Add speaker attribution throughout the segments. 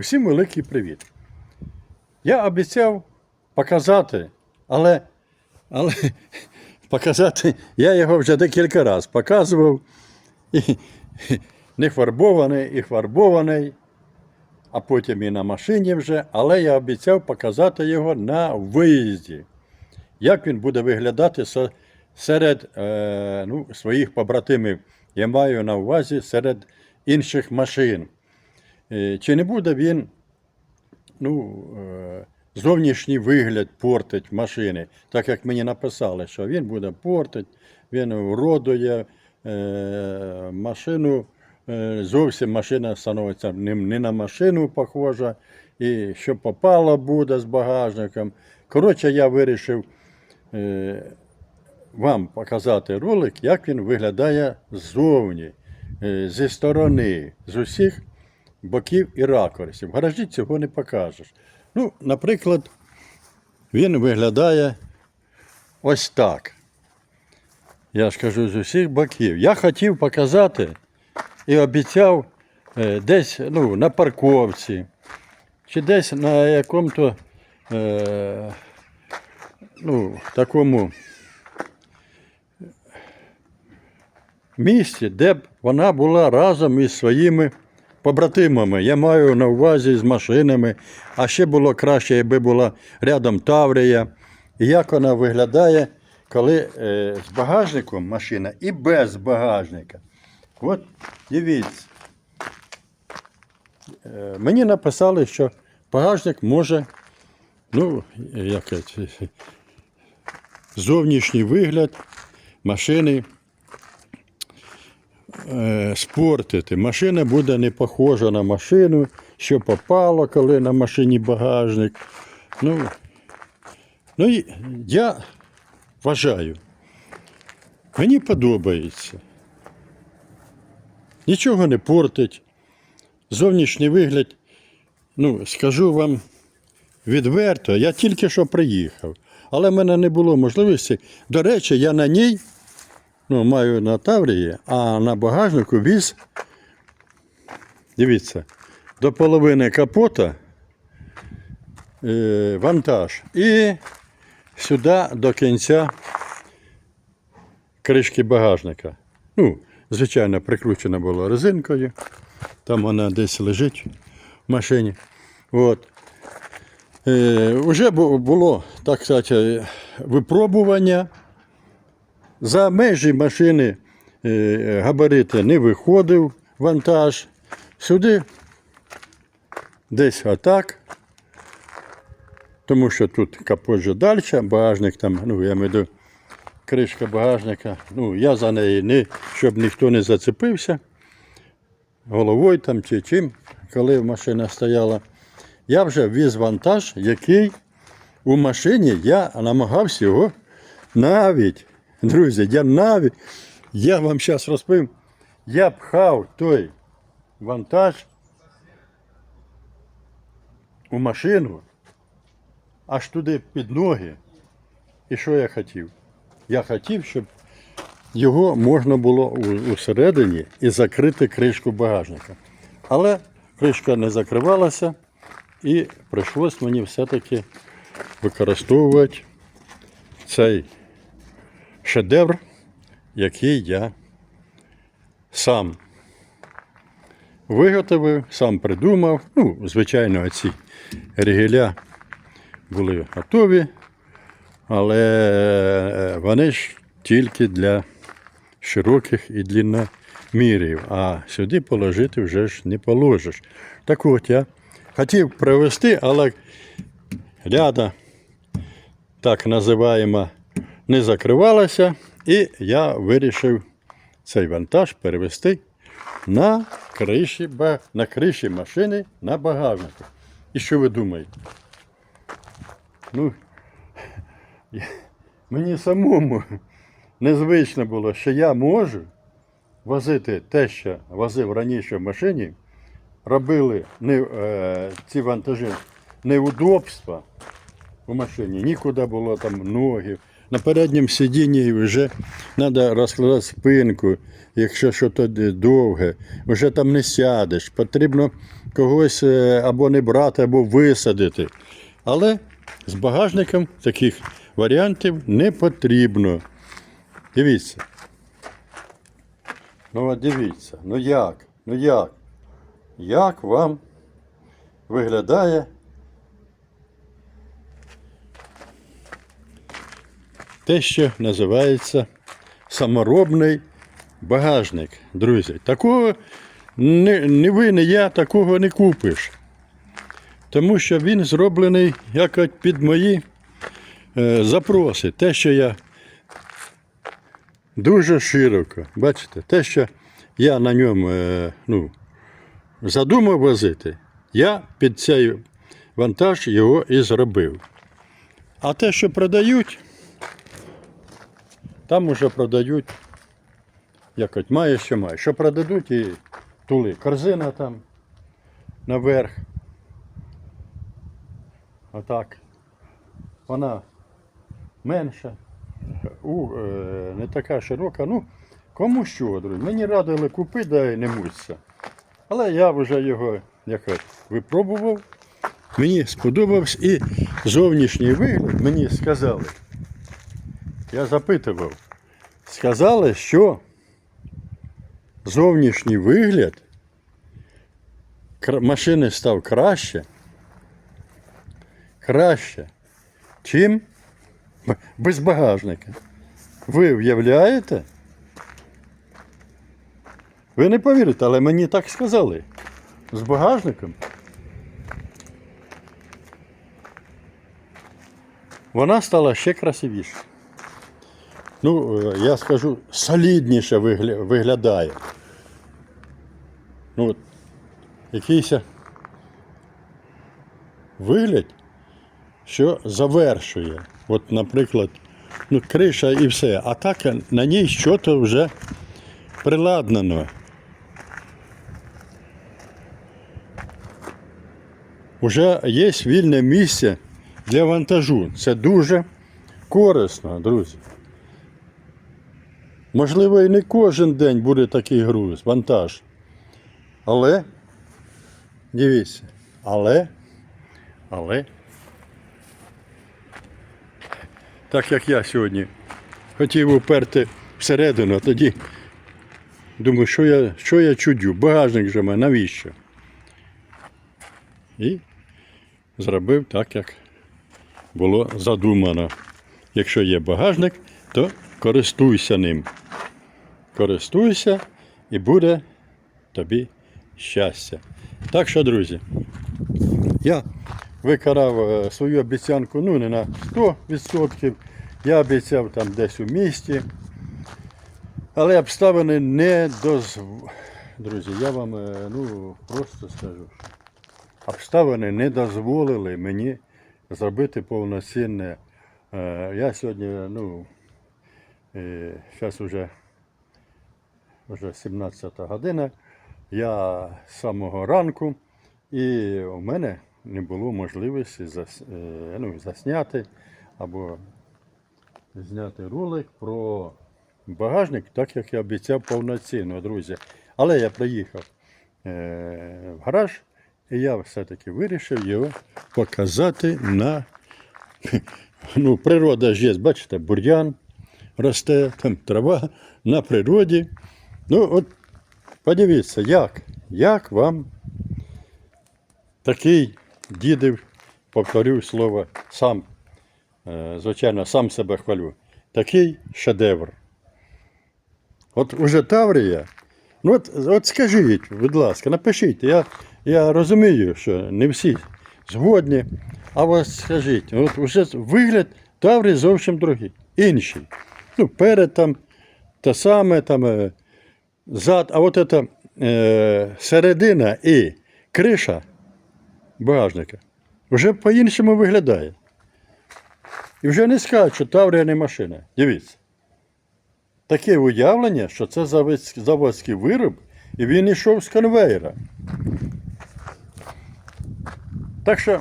Speaker 1: Усім великий привіт. Я обіцяв показати, але, але показати я його вже декілька разів показував. І, не фарбований, і фарбований, а потім і на машині вже, але я обіцяв показати його на виїзді. Як він буде виглядати серед е, ну, своїх побратимів. Я маю на увазі серед інших машин. Е, Чи не буде він ну, е, зовнішній вигляд портить машини, так як мені написали, що він буде портить, він уродує е, машину. Зовсім машина становиться не, на машину похожа, і що попало буде з багажником. Коротше, я вирішив вам показати ролик, як він виглядає ззовні, зі сторони, з усіх боків і ракурсів. В гаражі цього не покажеш. Ну, наприклад, він виглядає ось так. Я ж кажу, з усіх боків. Я хотів показати і обіцяв е, десь ну, на парковці, чи десь на якому-то е, ну, такому місці, де б вона була разом із своїми побратимами. Я маю на увазі з машинами, а ще було краще, якби була рядом Таврія. І як вона виглядає, коли е, з багажником машина і без багажника. От дивіться. Е, мені написали, що багажник може, ну, як зовнішній вигляд машини е, спортити. Машина буде не похожа на машину, що попало, коли на машині багажник. Ну, ну я вважаю, мені подобається. Нічого не портить. Зовнішній вигляд, ну, скажу вам відверто, я тільки що приїхав, але в мене не було можливості. До речі, я на ній ну, маю на Таврії, а на багажнику віз, дивіться, до половини капота е, вантаж. І сюди до кінця кришки багажника. Ну, звичайно, прикручена була резинкою. Там вона десь лежить в машині. От. Е, уже було, так сказати, випробування. За межі машини е, габарити не виходив вантаж. Сюди десь отак. Тому що тут капот далі, багажник там, ну я маю кришка багажника. Ну, я за неї не, щоб ніхто не зацепився. Головою там чи чим, коли машина стояла. Я вже віз вантаж, який у машині я намагався його навіть, друзі, я навіть, я вам зараз розповім, я пхав той вантаж у машину, аж туди під ноги. І що я хотів? Я хотів, щоб його можна було усередині і закрити кришку багажника. Але кришка не закривалася, і прийшлось мені все-таки використовувати цей шедевр, який я сам виготовив, сам придумав. Ну, звичайно, ці рігеля були готові, але е, вони ж тільки для широких і длинномірів, а сюди положити вже ж не положиш. Так от я хотів привезти, але ляда так називаємо, не закривалася, і я вирішив цей вантаж перевести на криші, на криші машини на багажнику. І що ви думаєте? Ну, я- мені самому незвично було, що я можу возити те, що возив раніше в машині, робили не, е, ці вантажі неудобства у машині, нікуди було там ноги. На передньому сидінні вже треба розкладати спинку, якщо щось довге, вже там не сядеш. Потрібно когось е, або не брати, або висадити. Але з багажником таких варіантів не потрібно. Дивіться. Ну от дивіться, ну як? Ну як? Як вам виглядає те, що називається саморобний багажник, друзі. Такого не, не ви, не я такого не купиш. Тому що він зроблений якось під мої е, запроси. Те, що я дуже широко, бачите, те, що я на ньому е, ну, задумав возити, я під цей вантаж його і зробив. А те, що продають, там уже продають, як от має, що має. Що продадуть і тули. Корзина там наверх. Отак. Вона менша, у, е, не така широка. Ну, кому що, друзі. Мені радили купити, да й не муться. Але я вже його якось випробував. Мені сподобався і зовнішній вигляд мені сказали. Я запитував. Сказали, що зовнішній вигляд машини став краще. Краще, чим без багажника. Ви уявляєте? Ви не повірите, але мені так сказали. З багажником. Вона стала ще красивіша. Ну, е, я скажу, солідніше виглядає. Ну, якийсь вигляд, що завершує. От, наприклад, ну, криша і все, а так на ній щось вже приладнано. Уже є вільне місце для вантажу. Це дуже корисно, друзі. Можливо, і не кожен день буде такий груз, вантаж. Але, дивіться, але, але, так як я сьогодні хотів уперти всередину, а тоді думаю, що я, що я чудю, багажник же мене, навіщо? І зробив так, як було задумано. Якщо є багажник, то користуйся ним. Користуйся і буде тобі щастя. Так що, друзі, я викарав е, свою обіцянку ну, не на 100%. Я обіцяв там десь у місті. Але обставини не дозволили. Друзі, я вам е, ну, просто скажу, обставини не дозволили мені зробити повноцінне. Е, Я сьогодні, ну, зараз вже, вже 17 година. Я з самого ранку, і у мене не було можливості зас, е, ну, засняти або зняти ролик про багажник, так як я обіцяв повноцінно, друзі. Але я приїхав е, в гараж, і я все-таки вирішив його показати на. Ну, природа ж є, бачите, бур'ян росте, там трава на природі. Ну, от подивіться, як, як вам такий дідів, повторюю слово, сам, е, звичайно, сам себе хвалю. Такий шедевр. От уже Таврія. Ну от, от скажіть, будь ласка, напишіть. Я, я розумію, що не всі згодні. А ось скажіть, от уже вигляд Таврії зовсім другий, інший. Ну, перед там те саме, там е, зад, а от це е, середина і криша багажника вже по-іншому виглядає. І вже не скажуть, що Таврія не машина. Дивіться. Таке уявлення, що це заводський вироб, і він йшов з конвейера. Так що,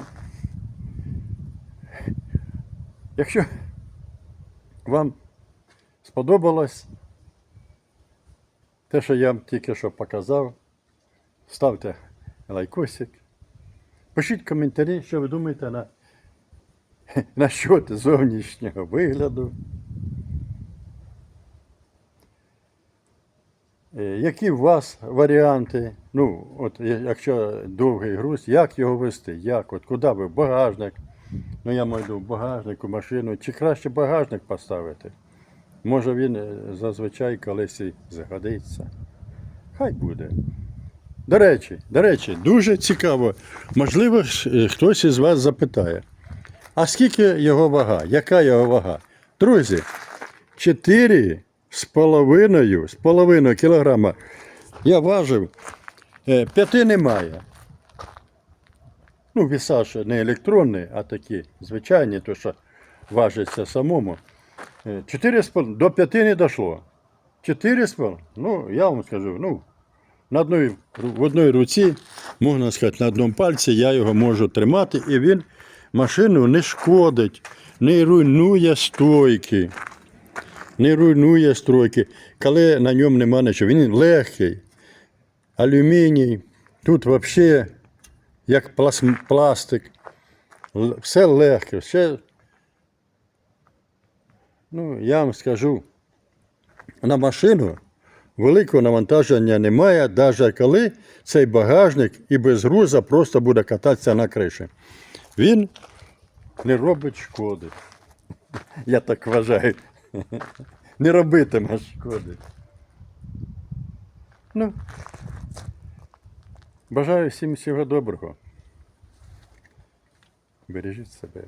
Speaker 1: якщо вам сподобалось те, що я вам тільки що показав, ставте лайкосик. Пишіть коментарі, що ви думаєте на, на щодо зовнішнього вигляду. Е, Які у вас варіанти? Ну, от якщо довгий груз, як його вести? Як? От куди ви? Багажник? Ну, я маю в багажник, у машину. Чи краще багажник поставити? Може він е, зазвичай колись і згодиться. Хай буде. До речі, до речі, дуже цікаво. Можливо, е, хтось із вас запитає, а скільки його вага? Яка його вага? Друзі, 4 з половиною, з половиною кілограма я важив, е, п'яти немає. Ну, віса ще не електронні, а такі звичайні, то що важиться самому. Е, Чотири з пол- до п'яти не дійшло. Чотири з ну, я вам скажу, ну, на одній, в одній руці, можна сказати, на одному пальці я його можу тримати, і він машину не шкодить, не руйнує стойки. Не руйнує стройки, коли на ньому нема нічого. Він легкий, алюміній, тут взагалі як пластик. Все легке, все. Ну, я вам скажу, на машину великого навантаження немає, навіть коли цей багажник і без груза просто буде кататися на криші. Він не робить шкоди. Я так вважаю. Не робитиме шкоди. Ну, бажаю всім всього доброго. Бережіть себе.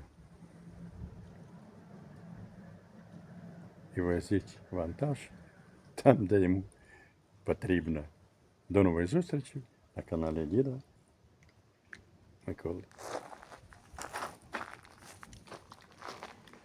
Speaker 1: І везіть вантаж там, де йому потрібно. До нової зустрічі на каналі Діда Миколи.